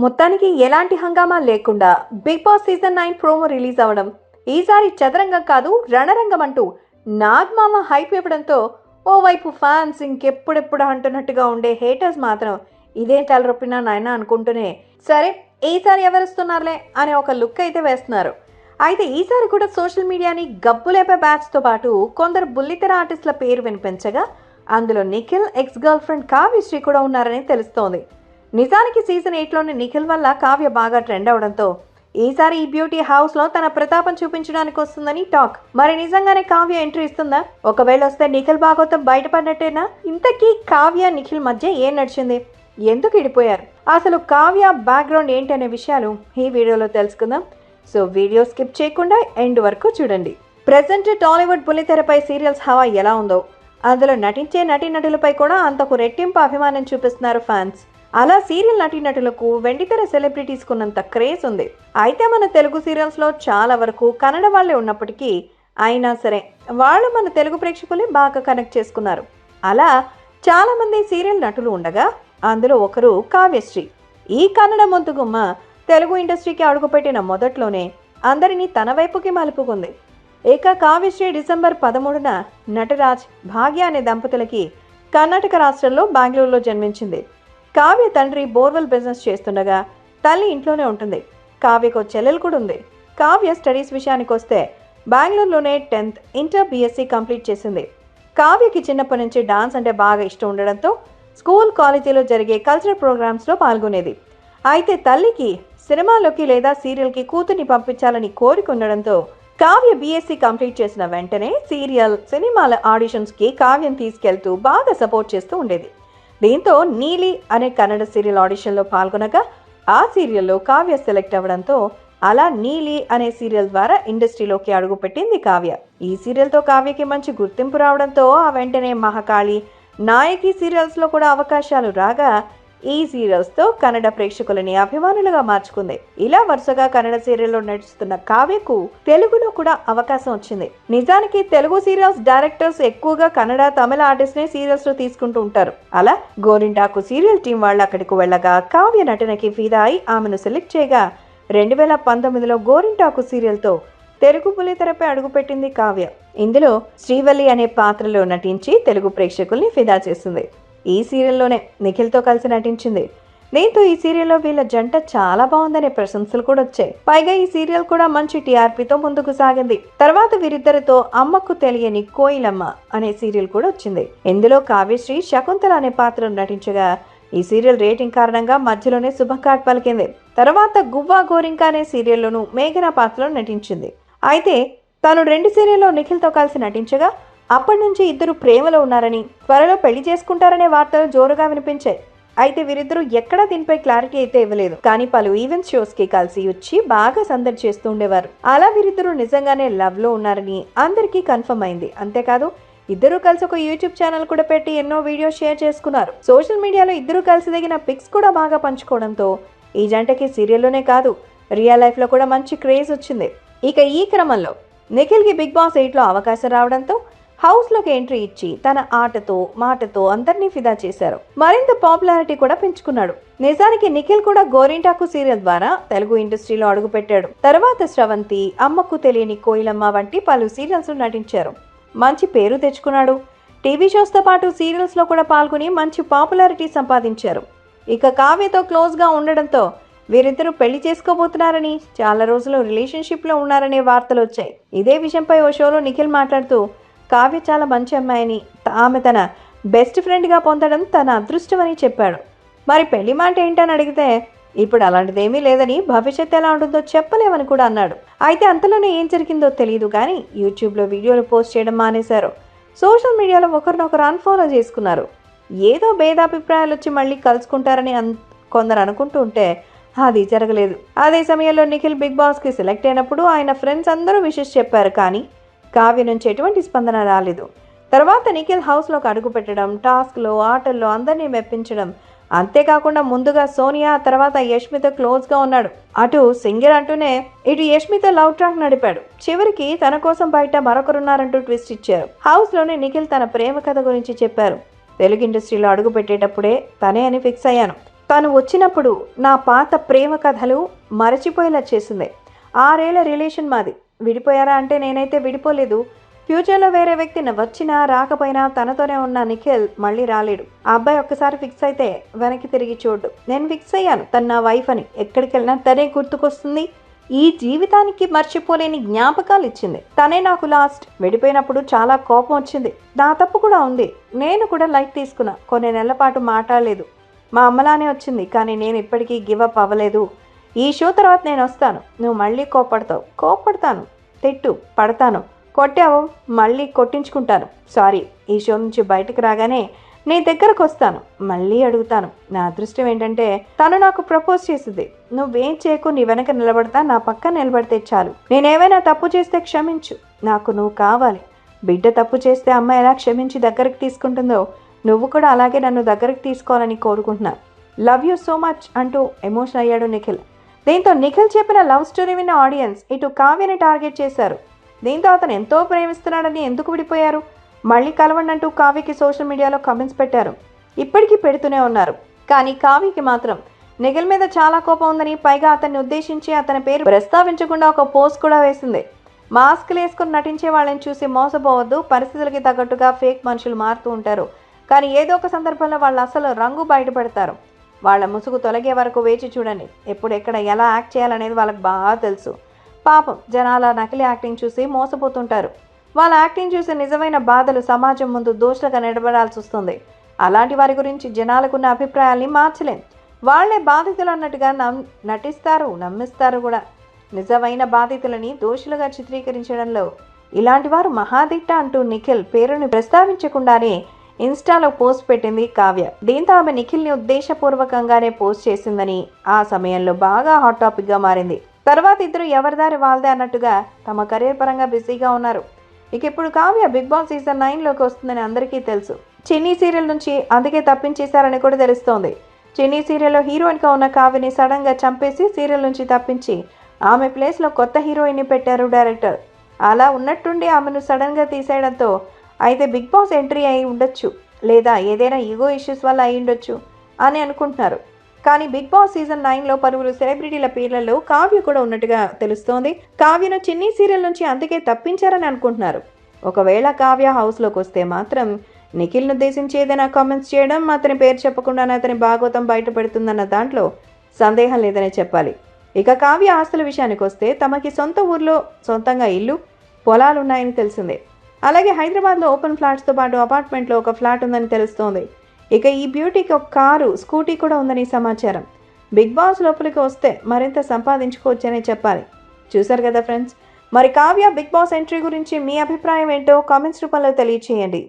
మొత్తానికి ఎలాంటి హంగామా లేకుండా Bigg Boss season nine promo release అవ్వడం ఈసారి చదరంగం కాదు రణరంగం అంటూ నాగ్మామ హైప్ ఇవ్వడంతో ఓవైపు ఫ్యాన్స్ ఇంకెప్పుడెప్పుడు అంటున్నట్టుగా ఉండే హేటర్స్ మాత్రం ఇదే తలరొప్పినా నాయన అనుకుంటూనే సరే ఈసారి ఎవరిస్తున్నారులే అనే ఒక లుక్ అయితే వేస్తున్నారు. అయితే ఈసారి కూడా సోషల్ మీడియాని గబ్బులేపే బ్యాచ్తో పాటు కొందరు బుల్లితెర ఆర్టిస్టుల పేరు వినిపించగా అందులో Nikhil ex girlfriend Kavyasri కూడా ఉన్నారని తెలుస్తోంది. నిజానికి సీజన్ ఎయిట్లోని నిఖిల్ వల్ల కావ్య బాగా ట్రెండ్ అవడంతో ఈసారి ఈ బ్యూటీ హౌస్లో తన ప్రతాపం చూపించడానికి వస్తుందని టాక్. మరి నిజంగానే కావ్య ఎంట్రీ ఇస్తుందా? ఒకవేళ వస్తే నిఖిల్ భాగవతం బయటపడినట్టేనా? ఇంతకీ కావ్య నిఖిల్ మధ్య ఏం నడిచింది? ఎందుకు ఇడిపోయారు అసలు కావ్య బ్యాక్గ్రౌండ్ ఏంటి అనే విషయాలు ఈ వీడియోలో తెలుసుకుందాం. సో వీడియో స్కిప్ చేయకుండా ఎండ్ వరకు చూడండి. ప్రజెంట్ టాలీవుడ్ బుల్లితెరపై సీరియల్స్ హవా ఎలా ఉందో. అందులో నటించే నటీనటులపై కూడా అంతకు రెట్టింపు అభిమానం చూపిస్తున్నారు ఫ్యాన్స్ అలా సీరియల్ నటీనటులకు వెండితెర సెలబ్రిటీస్ కొన్నంత క్రేజ్ ఉంది. అయితే మన తెలుగు సీరియల్స్లో చాలా వరకు కన్నడ వాళ్ళే ఉన్నప్పటికీ అయినా సరే వాళ్ళు మన తెలుగు ప్రేక్షకులే బాగా కనెక్ట్ చేసుకున్నారు. అలా చాలామంది సీరియల్ నటులు ఉండగా అందులో ఒకరు కావ్యశ్రీ. ఈ కన్నడ మొంతుగుమ్మ తెలుగు ఇండస్ట్రీకి అడుగుపెట్టిన మొదట్లోనే అందరినీ తన వైపుకి మలుపుకుంది. ఇక కావ్యశ్రీ డిసెంబర్ పదమూడున నటరాజ్ భాగ్య అనే దంపతులకి కర్ణాటక రాష్ట్రంలో బెంగళూరులో జన్మించింది. కావ్య తండ్రి బోర్వెల్ బిజినెస్ చేస్తుండగా తల్లి ఇంట్లోనే ఉంటుంది. కావ్యకు చెల్లెలు కూడా ఉంది. కావ్య స్టడీస్ విషయానికి వస్తే బెంగళూరులోనే టెన్త్ ఇంటర్ బీఎస్సీ కంప్లీట్ చేసింది. కావ్యకి చిన్నప్పటి నుంచి డాన్స్ అంటే బాగా ఇష్టం ఉండడంతో స్కూల్ కాలేజీలో జరిగే కల్చరల్ ప్రోగ్రామ్స్లో పాల్గొనేది. అయితే తల్లికి సినిమాలోకి లేదా సీరియల్కి కూతుర్ని పంపించాలని కోరిక ఉండడంతో కావ్య బీఎస్సీ కంప్లీట్ చేసిన వెంటనే సీరియల్ సినిమాల ఆడిషన్స్కి కావ్యం తీసుకెళ్తూ బాగా సపోర్ట్ చేస్తూ ఉండేది. దీంతో నీలి అనే కన్నడ సీరియల్ ఆడిషన్లో పాల్గొనగా ఆ సీరియల్లో కావ్య సెలెక్ట్ అవ్వడంతో అలా నీలి అనే సీరియల్ ద్వారా ఇండస్ట్రీలోకి అడుగుపెట్టింది కావ్య. ఈ సీరియల్తో కావ్యకి మంచి గుర్తింపు రావడంతో ఆ వెంటనే మహాకాళి నాయకి సీరియల్స్లో కూడా అవకాశాలు రాగా ఈ సీరియల్స్తో కన్నడ ప్రేక్షకులని అభిమానులుగా మార్చుకుంది. ఇలా వరుసగా కన్నడ సీరియల్లో నడుస్తున్న కావ్యకు తెలుగులో కూడా అవకాశం వచ్చింది. నిజానికి తెలుగు సీరియల్స్ డైరెక్టర్స్ ఎక్కువగా కన్నడ తమిళ ఆర్టిస్ట్ నే సీరియల్స్లో తీసుకుంటూ ఉంటారు. అలా గోరింటాకు సీరియల్ టీం వాళ్ళు అక్కడికి వెళ్ళగా కావ్య నటనకి ఫిదా అయి ఆమెను సెలెక్ట్ చేయగా రెండు వేల పంతొమ్మిదిలో గోరింటాకు సీరియల్తో తెలుగు పులితెరపై అడుగుపెట్టింది కావ్య. ఇందులో శ్రీవల్లి అనే పాత్రలో నటించి తెలుగు ప్రేక్షకుల్ని ఫిదా చేసింది. ఈ సీరియల్లోనే నిఖిల్తో కలిసి నటించింది. దీంతో ఈ సీరియల్లో వీళ్ళ జంట చాలా బాగుందనే ప్రశంసలు కూడా వచ్చాయి. పైగా ఈ సీరియల్ కూడా మంచి టీఆర్పీతో ముందుకు సాగింది. తర్వాత వీరిద్దరితో అమ్మకు తెలియని కోయిలమ్మ అనే సీరియల్ కూడా వచ్చింది. ఇందులో కావ్యశ్రీ శకుంతల అనే పాత్రను నటించగా ఈ సీరియల్ రేటింగ్ కారణంగా మధ్యలోనే శుభకాట్ పలికింది. తర్వాత గువ్వా గోరింక అనే సీరియల్లోనూ మేఘన పాత్రలో నటించింది. అయితే తాను రెండు సీరియల్లో నిఖిల్తో కలిసి నటించగా అప్పటి నుంచి ఇద్దరు ప్రేమలో ఉన్నారని త్వరలో పెళ్ళి చేసుకుంటారనే వార్తలు జోరుగా వినిపించాయి. అయితే వీరిద్దరూ ఎక్కడా దీనిపై క్లారిటీ అయితే ఇవ్వలేదు. కానీ పలు ఈవెంట్ షోస్కి కలిసి వచ్చి బాగా సందడి చేస్తూ ఉండేవారు. అలా వీరిద్దరూ నిజంగానే లవ్లో ఉన్నారని అందరికీ కన్ఫర్మ్ అయింది. అంతేకాదు ఇద్దరూ కలిసి ఒక యూట్యూబ్ ఛానల్ కూడా పెట్టి ఎన్నో వీడియోస్ షేర్ చేసుకున్నారు. సోషల్ మీడియాలో ఇద్దరు కలిసి దిగిన పిక్స్ కూడా బాగా పంచుకోవడంతో ఈ జంటకి సీరియల్లోనే కాదు రియల్ లైఫ్లో కూడా మంచి క్రేజ్ వచ్చింది. ఇక ఈ క్రమంలో నిఖిల్కి బిగ్ బాస్ ఎయిట్లో అవకాశం రావడంతో హౌస్లోకి ఎంట్రీ ఇచ్చి తన ఆటతో మాటతో అందరినీ ఫిదా చేశారు. మరింత పాపులారిటీ కూడా పెంచుకున్నాడు. నిజానికి నిఖిల్ కూడా గోరింటాకు సీరియల్ ద్వారా తెలుగు ఇండస్ట్రీలో అడుగుపెట్టాడు. తర్వాత స్రవంతి అమ్మకు తెలియని కోయిలమ్మ వంటి పలు సీరియల్స్ నటించారు. మంచి పేరు తెచ్చుకున్నాడు. టీవీ షోస్తో పాటు సీరియల్స్లో కూడా పాల్గొని మంచి పాపులారిటీ సంపాదించారు. ఇక కావ్యతో క్లోజ్గా ఉండడంతో వీరిద్దరూ పెళ్ళి చేసుకోబోతున్నారని చాలా రోజులు రిలేషన్షిప్లో ఉన్నారనే వార్తలు వచ్చాయి. ఇదే విషయంపై ఓ షోలో నిఖిల్ మాట్లాడుతూ కావ్య చాలా మంచి అమ్మాయిని ఆమె తన బెస్ట్ ఫ్రెండ్గా పొందడం తన అదృష్టమని చెప్పాడు. మరి పెళ్ళి మాట ఏంటని అడిగితే ఇప్పుడు అలాంటిదేమీ లేదని భవిష్యత్తు ఎలా ఉంటుందో చెప్పలేమని కూడా అన్నాడు. అయితే అంతలోనే ఏం జరిగిందో తెలియదు కానీ యూట్యూబ్లో వీడియోలు పోస్ట్ చేయడం మానేశారు. సోషల్ మీడియాలో ఒకరినొకరు అన్ఫాలో చేసుకున్నారు. ఏదో భేదాభిప్రాయాలు వచ్చి మళ్ళీ కలుసుకుంటారని అన్ కొందరు అనుకుంటూ ఉంటే అది జరగలేదు. అదే సమయంలో నిఖిల్ బిగ్ బాస్కి సెలెక్ట్ అయినప్పుడు ఆయన ఫ్రెండ్స్ అందరూ విషెస్ చెప్పారు కానీ కావ్య నుంచి ఎటువంటి స్పందన రాలేదు. తర్వాత నిఖిల్ హౌస్లోకి అడుగుపెట్టడం టాస్క్లో ఆటల్లో అందరినీ మెప్పించడం అంతేకాకుండా ముందుగా సోనియా తర్వాత యష్మిత క్లోజ్గా ఉన్నాడు. అటు సింగర్ అంటూనే ఇటు యష్మిత లవ్ ట్రాక్ నడిపాడు. చివరికి తన కోసం బయట మరొకరున్నారంటూ ట్విస్ట్ ఇచ్చారు. హౌస్లోనే నిఖిల్ తన ప్రేమ కథ గురించి చెప్పారు. తెలుగు ఇండస్ట్రీలో అడుగు పెట్టేటప్పుడే తనే అని ఫిక్స్ అయ్యాను. తను వచ్చినప్పుడు నా పాత ప్రేమ కథలు మరచిపోయేలా చేసింది. ఆరేళ్ళ రిలేషన్ మాది. విడిపోయారా అంటే నేనైతే విడిపోలేదు. ఫ్యూచర్లో వేరే వ్యక్తి వచ్చినా రాకపోయినా తనతోనే ఉన్న నిఖిల్ మళ్ళీ రాలేడు. ఆ అబ్బాయి ఒక్కసారి ఫిక్స్ అయితే వెనక్కి తిరిగి చూడు. నేను ఫిక్స్ అయ్యాను తను నా వైఫ్ అని. ఎక్కడికి వెళ్ళినా తనే గుర్తుకొస్తుంది. ఈ జీవితానికి మర్చిపోలేని జ్ఞాపకాలు ఇచ్చింది. తనే నాకు లాస్ట్. విడిపోయినప్పుడు చాలా కోపం వచ్చింది. నా తప్పు కూడా ఉంది. నేను కూడా లైట్ తీసుకున్నా. కొన్ని నెలల పాటు మాట్లాడలేదు. మా అమ్మలానే వచ్చింది. కానీ నేను ఇప్పటికీ గివ్ అప్ అవ్వలేదు. ఈ షో తర్వాత నేను వస్తాను. నువ్వు మళ్ళీ కోపడతావు కోపడతాను తిట్టు. పడతాను. కొట్టావు. మళ్ళీ కొట్టించుకుంటాను. సారీ. ఈ షో నుంచి బయటకు రాగానే నీ దగ్గరకు వస్తాను. మళ్ళీ అడుగుతాను. నా అదృష్టం ఏంటంటే తను నాకు ప్రపోజ్ చేసింది. నువ్వేం చేయకు నీ వెనక నిలబడతా నా పక్క నిలబడితే చాలు. నేనేమైనా తప్పు చేస్తే క్షమించు. నాకు నువ్వు కావాలి. బిడ్డ తప్పు చేస్తే అమ్మ ఎలా క్షమించి దగ్గరికి తీసుకుంటుందో నువ్వు కూడా అలాగే నన్ను దగ్గరికి తీసుకోవాలని కోరుకుంటున్నా లవ్ యూ సో మచ్ అంటూ ఎమోషన్ అయ్యాడు నిఖిల్. దీంతో నిఖిల్ చెప్పిన లవ్ స్టోరీ విన్న ఆడియన్స్ ఇటు కావ్యని టార్గెట్ చేశారు. దీంతో అతను ఎంతో ప్రేమిస్తున్నాడని ఎందుకు విడిపోయారు? మళ్ళీ కలవండి అంటూ కావ్యకి సోషల్ మీడియాలో కామెంట్స్ పెట్టారు. ఇప్పటికీ పెడుతూనే ఉన్నారు. కానీ కావ్యకి మాత్రం నిఖిల్ మీద చాలా కోపం ఉందని పైగా అతన్ని ఉద్దేశించి అతని పేరు ప్రస్తావించకుండా ఒక పోస్ట్ కూడా వేసింది. మాస్క్లు వేసుకుని నటించే వాళ్ళని చూసి మోసపోవద్దు పరిస్థితులకి తగ్గట్టుగా ఫేక్ మనుషులు మారుతూ ఉంటారు. కానీ ఏదో ఒక సందర్భంలో వాళ్ళు అసలు రంగు బయటపడతారు. వాళ్ళ ముసుగు తొలగే వరకు వేచి చూడండి. ఎప్పుడు ఎక్కడ ఎలా యాక్ట్ చేయాలనేది వాళ్ళకి బాగా తెలుసు. పాపం జనాల నకిలీ యాక్టింగ్ చూసి మోసపోతుంటారు. వాళ్ళ యాక్టింగ్ చూసి నిజమైన బాధలు సమాజం ముందు దోషులుగా నిలబడాల్సి వస్తుంది. అలాంటి వారి గురించి జనాలకున్న అభిప్రాయాల్ని మార్చలేం. వాళ్ళే బాధితులు అన్నట్టుగా నమ్ నటిస్తారు నమ్మిస్తారు కూడా. నిజమైన బాధితులని దోషులుగా చిత్రీకరించడంలో ఇలాంటి వారు మహాదిట్ట అంటూ నిఖిల్ పేరుని ప్రస్తావించకుండానే ఇన్స్టాలో పోస్ట్ పెట్టింది కావ్య. దీంతో ఆమె నిఖిల్ని ఉద్దేశపూర్వకంగానే పోస్ట్ చేసిందని ఆ సమయంలో బాగా హాట్ టాపిక్గా మారింది. తర్వాత ఇద్దరు ఎవరిదారి వాళ్ళదే అన్నట్టుగా తమ కెరీర్ పరంగా బిజీగా ఉన్నారు. ఇక ఇప్పుడు కావ్య బిగ్ బాస్ సీజన్ నైన్లోకి వస్తుందని అందరికీ తెలుసు. చిన్ని సీరియల్ నుంచి అందుకే తప్పించేశారని కూడా తెలుస్తోంది. చిన్ని సీరియల్లో హీరోయిన్గా ఉన్న కావ్యని సడన్గా చంపేసి సీరియల్ నుంచి తప్పించి ఆమె ప్లేస్లో కొత్త హీరోయిన్ని పెట్టారు డైరెక్టర్. అలా ఉన్నట్టుండి ఆమెను సడన్గా తీసేయడంతో అయితే బిగ్ బాస్ ఎంట్రీ అయి ఉండొచ్చు లేదా ఏదైనా ఈగో ఇష్యూస్ వల్ల అయి ఉండొచ్చు అని అనుకుంటున్నారు. కానీ బిగ్ బాస్ సీజన్ నైన్లో పలువురు సెలబ్రిటీల పేర్లలో కావ్య కూడా ఉన్నట్టుగా తెలుస్తోంది. కావ్యను చిన్ని సీరియల్ నుంచి అందుకే తప్పించారని అనుకుంటున్నారు. ఒకవేళ కావ్య హౌస్లోకి వస్తే మాత్రం నిఖిల్ను ఉద్దేశించి ఏదైనా కామెంట్స్ చేయడం అతని పేరు చెప్పకుండానే అతని భాగవతం బయటపెడుతుందన్న దాంట్లో సందేహం లేదనే చెప్పాలి. ఇక కావ్య ఆస్తుల విషయానికి వస్తే తమకి సొంత ఊర్లో సొంతంగా ఇల్లు పొలాలు ఉన్నాయని తెలిసిందే. అలాగే హైదరాబాద్లో ఓపెన్ ఫ్లాట్స్తో పాటు అపార్ట్మెంట్లో ఒక ఫ్లాట్ ఉందని తెలుస్తోంది. ఇక ఈ బ్యూటీకి ఒక కారు స్కూటీ కూడా ఉందని సమాచారం. బిగ్ బాస్ లోపలికి వస్తే మరింత సంపాదించుకోవచ్చనే చెప్పాలి. చూశారు కదా ఫ్రెండ్స్? మరి కావ్య బిగ్ బాస్ ఎంట్రీ గురించి మీ అభిప్రాయం ఏంటో కామెంట్స్ రూపంలో తెలియచేయండి.